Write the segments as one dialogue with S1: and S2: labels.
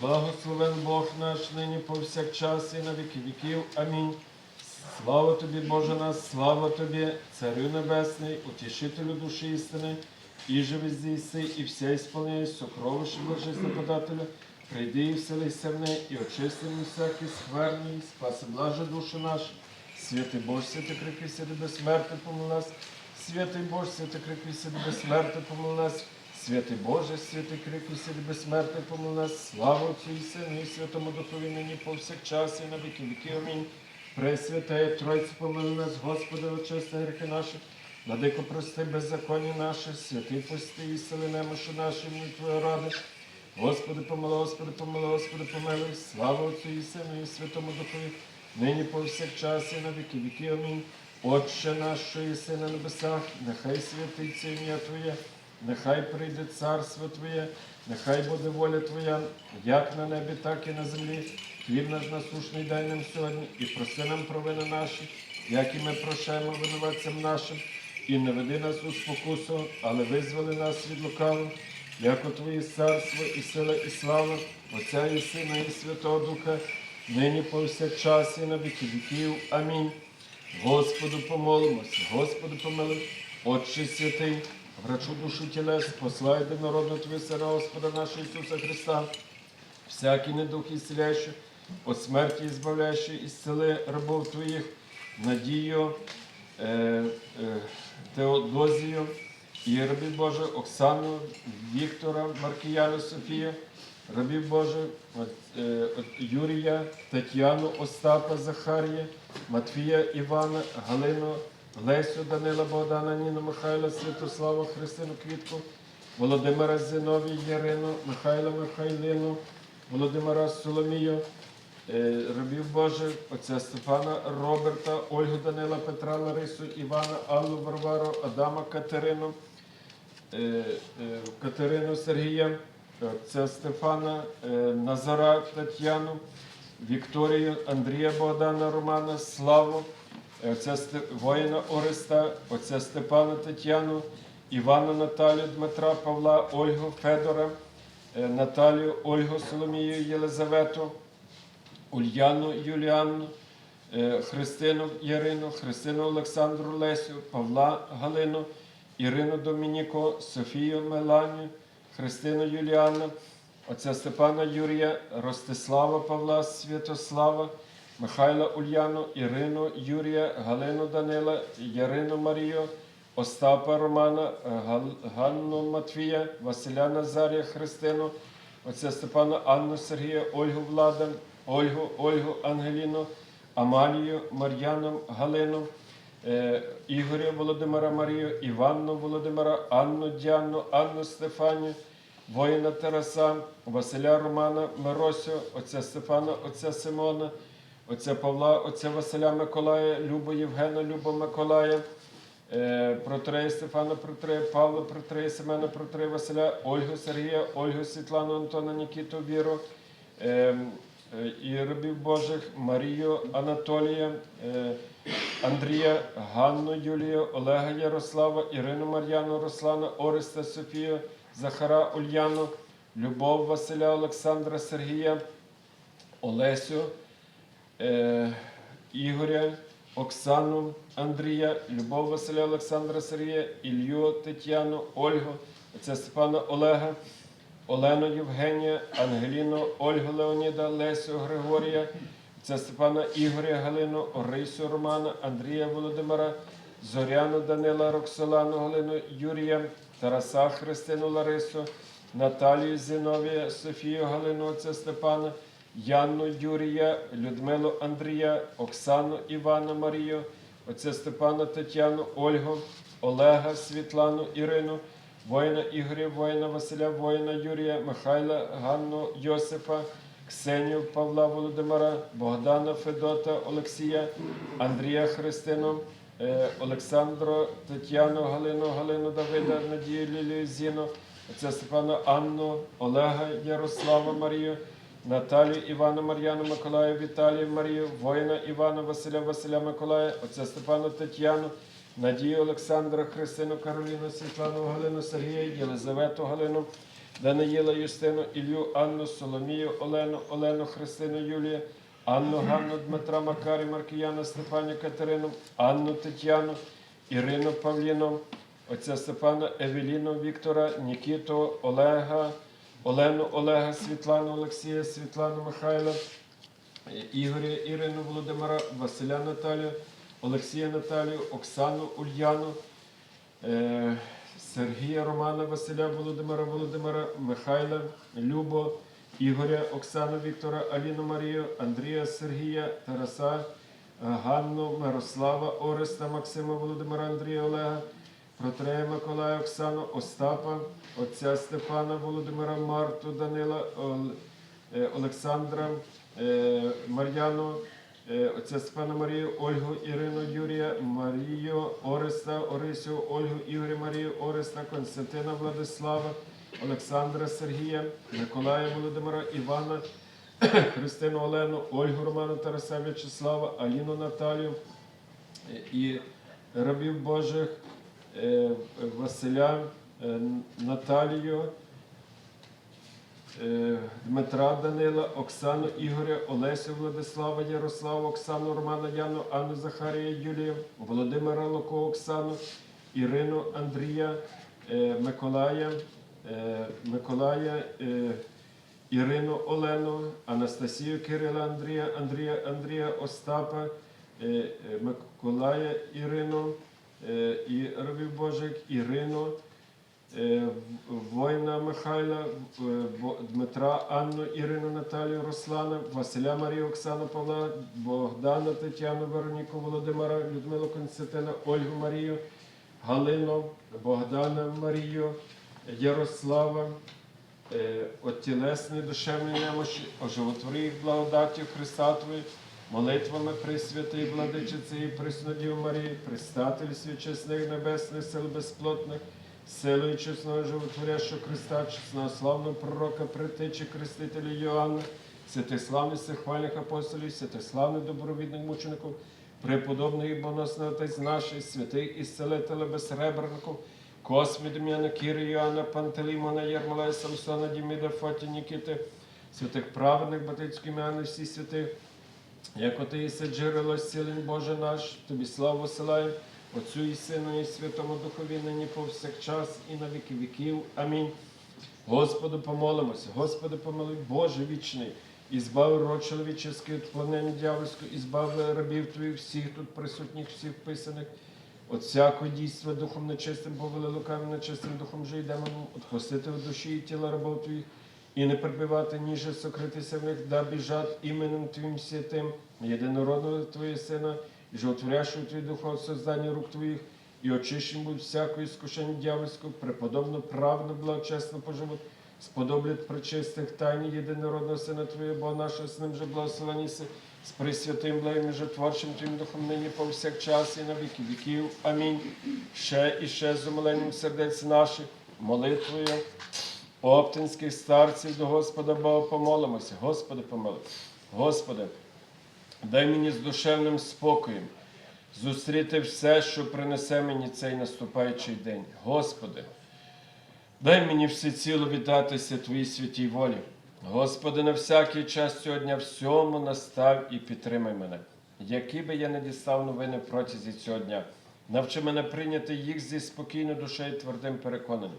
S1: Благословен Бог наш нині повсякчас і на віки віків. Амінь. Слава тобі, Боже наш, слава тобі, Царю Небесний, утішителю душі істини, і живи здійси, і вся ісполняй сокровище Божесне подателя. Прийди і вселися в неї, і очисти всякі скверні, спаси блаже душу нашу. Святий Боже, святий крикві, святий безсмертний помил нас. Святий Боже, святий крикві, святий безсмертний помил нас. Святий Боже, святий крикві, святий безсмертний помил нас. Слава Отцю і Сину, і Святому Духові нині повсякчас і на віки віки. Амінь. Пресвятая Тройця, помили нас, Господи, очисти гріхи наші. Владико, прости беззаконня наше, святий пусти і сили немощі наші, мені Твоя ради. Господи, помилуй, Господи, помилуй, Господи, помилуй. Слава Отцю і Сину, і Святому Духові, нині повсякчас і на віки віки. Амінь. Отче наш, що єси на небесах, нехай святиться ім'я Твоє, нехай прийде царство Твоє, нехай буде воля Твоя, як на небі, так і на землі. Хліб наш насушний дай нам сьогодні, і проси нам провини наші, як і ми прощаємо винуватцям нашим, і не веди нас у спокусу, але визволи нас від лукавого, як у Твоє царство, і сила, і слава, Отця і Сина, і Святого Духа, нині повсякчас, і на віки віків. Амінь. Господу помолимося, Господу помилуй, Отче святий, врачу душу тілес, послай народу Твій Сина Господа нашого Ісуса Христа, всякий недух ісцеляючий, от смерті збавляючий, ісцели рабов Твоїх, надію, е, е, Теодозію, і рабів Боже, Оксану, Віктора, Маркіяну, Софію, рабів Боже, от, е, Юрія, Тетяну, Остапа, Захарія, Матвія, Івана, Галину, Лесю, Данила, Богдана, Ніну, Михайла, Святослава, Христину, Квітку, Володимира Зиновій, Ярину, Михайла Михайлину, Володимира Соломію, е, рабів Боже, отця Стефана, Роберта, Ольгу Данила, Петра, Ларису, Івана, Аллу, Варвару, Адама, Катерину, е, е, Катерину Сергія, отця Стефана, Назара Тетяну, Вікторію, Андрія Богдана, Романа, Славу, отця воїна Ореста, отця Степана Тетяну, Івана Наталію, Дмитра, Павла, Ольгу, Федора, е, Наталію, Ольгу, Соломію, Єлизавету, Ульяну Юліанну, е, Христину Ярину, Христину Олександру Лесю, Павла Галину, Ірину Домініко, Софію Меланію, Христину Юліану, отця Степана Юрія, Ростислава Павла, Святослава, Михайла Ульяну, Ірину Юрія, Галину Данила, Ярину Марію, Остапа Романа, Ганну Матвія, Василя Назарія, Христину, отця Степана Анну Сергія, Ольгу Влада, Ольгу, Ольгу Ангеліну, Амалію, Мар'яну, Галину, е, Ігоря Володимира Марію, Іванну Володимира, Анну Діану, Анну Стефанію, воїна Тараса, Василя Романа, Миросю, отця Стефана, отця Симона, отця Павла, отця Василя Миколая, Любу Євгена, Любу Миколая, е, протрея Стефана, протрея Павла, протрея Семена, протрея Василя, Ольгу Сергія, Ольгу Світлану, Антона, Нікіту, Віру, е, е, і рабів Божих, Марію, Анатолія, Андрія, Ганну, Юлію, Олега Ярослава, Ірину Мар'яну, Руслана, Ореста, Софію, Захара, Ульяну, Любов Василя, Олександра, Сергія, Олесю, Ігоря, Оксану, Андрія, Любов Василя Олександра Сергія, Ілью Тетяну, Ольгу, отця Степана Олега, Олену Євгенія, Ангеліну, Ольгу Леоніда, Лесю Григорія, отця Степана Ігоря Галину, Орисю Романа, Андрія Володимира, Зоряну Данила, Роксолану Галину, Юрія, Тараса Христину Ларису, Наталію Зіновія, Софію Галину, отця Степана, Яну Юрія, Людмилу Андрія, Оксану Івана Марію, отця Степана Тетяну, Ольгу, Олега, Світлану, Ірину, воїна Ігоря, воїна Василя, воїна Юрія, Михайла, Ганну, Йосипа, Ксенію, Павла Володимира, Богдана Федота, Олексія, Андрія Христину, е, Олександру, Тетяну, Галину, Галину Давида, Надію Лілію Зіну, отця Степана Анну, Олега Ярослава Марію, Наталію Івана Мар'яну Миколая, Віталію Марію, воїна Івана Василя Василя Миколая, отця Степана Тетяну, Надію Олександра, Христину Кароліну, Світлану Галину Сергія, Єлизавету Галину, Даниїла, Юстину, Ілью, Анну, Соломію, Олену, Олену, Христину, Юлію, Анну, Ганну, Дмитра, Макарі, Маркіяна, Степані, Катерину, Анну, Тетяну, Ірину Павліну, отця Степана, Евеліну, Віктора, Нікіту, Олега, Олену, Олега, Світлану, Олексія, Світлану, Михайла, Ігоря, Ірину, Володимира, Василя Наталію, Олексія Наталію, Оксану, Ульяну, е, Сергія Романа, Василя Володимира, Володимира, Михайла, Любо, Ігоря, Оксану, Віктора, Аліну Марію, Андрія, Сергія, Тараса, Ганну, Мирослава, Ореста, Максима, Володимира, Андрія, Олега, Протрея Миколая, Оксану, Остапа, отця Степана, Володимира, Марту, Данила, е, Олександра, е, Мар'яну, е, отця Степана Марію, Ольгу, Ірину, Юрія, Марію, Ореста, Орисю, Ольгу, Ігоря, Марію, Ореста, Константина, Владислава, Олександра, Сергія, Миколая, Володимира, Івана, Христину Олену, Ольгу Роману, Тараса В'ячеслава, Аліну Наталію і рабів Божих Василя, е, Наталію, е, Дмитра Данила, Оксану Ігоря, Олесю Владислава, Ярослава, Оксану Романа, Яну, Анну Захарія, Юлію, Володимира Луко, Оксану, Ірину Андрія, е, Миколая, е, Миколая, е, Ірину Олену, Анастасію Кирила Андрія, Андрія Андрія Остапа, е, е, Миколая Ірину е, і рабів Божих, Ірину, е, воїна Михайла, е, Дмитра, Анну, Ірину, Наталію, Руслана, Василя Марію, Оксану Павла, Богдана, Тетяну, Вероніку, Володимира, Людмилу Константина, Ольгу Марію, Галину, Богдана Марію, Ярослава, е, от тілесної душевної немощі, оживотвори їх благодаттю Христа Твої, молитвами Пресвятої Владичиці і Преснодів Марії, Пристатель свічесних небесних сил безплотних, силою чесного животворящого Христа, чесного славного пророка, притечі Крестителя Йоанна, святих славних всехвальних апостолів, святих славних добровідних мучеників, преподобний і боносний Отець наш, святий ісцелителя безсребреників, Космі, Дем'яна, Кіри, Йоанна, Пантелеймона, Єрмолая, Самсона, Діміда, Фоті, Нікіти, святих праведних, Батицьких ім'ян, всі святих, як оти єси джерело зцілень Боже наш, тобі славу силаємо, Отцю і Сину, і Святому Духові, нині повсякчас, і на віки віків. Амінь. Господу помолимося, Господи помилуй, Боже вічний, і збави род чоловіческий від планення дьявольського, і збави рабів Твоїх, всіх тут присутніх, всіх вписаних, от всякого дійства духом нечистим, повели лукавим нечистим духом же йдемо, отпустити в душі і тіла рабов Твоїх, і не прибивати, ніже них, да біжать іменем Твоїм святим, єдинородного Твоєї Сина, і животворящого Твій Духа от создання рук Твоїх, і очищен будь всякої скушення дьявольського, преподобно, правно, благочесно поживуть, сподоблять причистих тайні єдинородного Сина Твоєго, Бога нашого, з ним же благословеніся, з присвятим благим і житворчим Твоїм Духом нині повсякчас і на віки віків. Амінь. Ще і ще з умиленням сердець наших, молитвою оптинських старців до Господа Бога помолимося. Господи, помилуй. Господи, дай мені з душевним спокоєм зустріти все, що принесе мені цей наступаючий день. Господи, дай мені всеціло віддатися Твоїй святій волі. Господи, на всякий час цього дня всьому настав і підтримай мене. Які би я не дістав новини протязі цього дня, навчи мене прийняти їх зі спокійною душею твердим переконанням,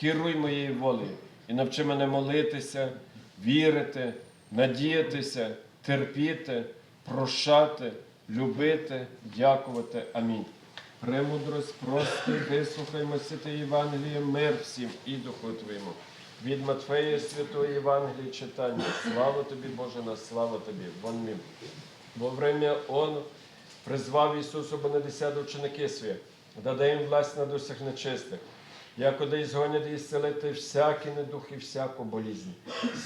S1: керуй моєю волею і навчи мене молитися, вірити, надіятися, терпіти, прощати, любити, дякувати. Амінь. Премудрость, прости, вислухаймо святе Євангеліє, мир всім і Духу Твоєму. Від Матфея Святої Євангелії читання. Слава тобі, Боже, на слава тобі. Вон мім. Во время Он призвав Ісусу Бенедесят ученики свої, даде їм власть над усіх нечистих, якода ізгонять і зцелити всякі недух і всяку болізнь.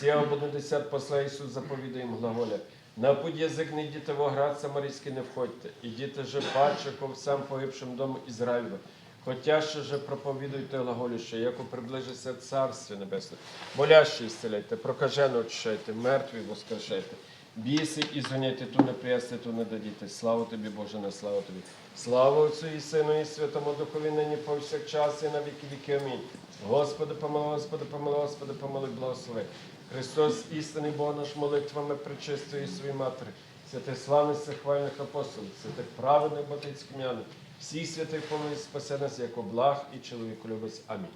S1: Сія десят посла Ісус заповідає їм глаголя. На путь язик не йдіте в оград самарійський не входьте, ідіте же паче ко всем погибшим дому Ізраїлю. Хотя ще же проповідуйте глаголіще, яко приближиться Царстві Небесне. Болящі ісцеляйте, прокажено очищайте, мертві воскрешайте. Біси і зоняйте ту неприясти, ту не дадіте. Слава тобі, Боже, на славу тобі. Слава Отцю і Сину, і Святому Духові, нині повсякчас і на віки віки. Амінь. Господи, помилуй, Господи, помилуй, Господи, помилуй, благослови. Христос, істинний Бог наш молитвами причистої своїй матері, святих славних хвальних апостолів, святих праведних батьків м'яних, всіх святих помилуй, спасе нас, як благ і чоловіку любець. Амінь.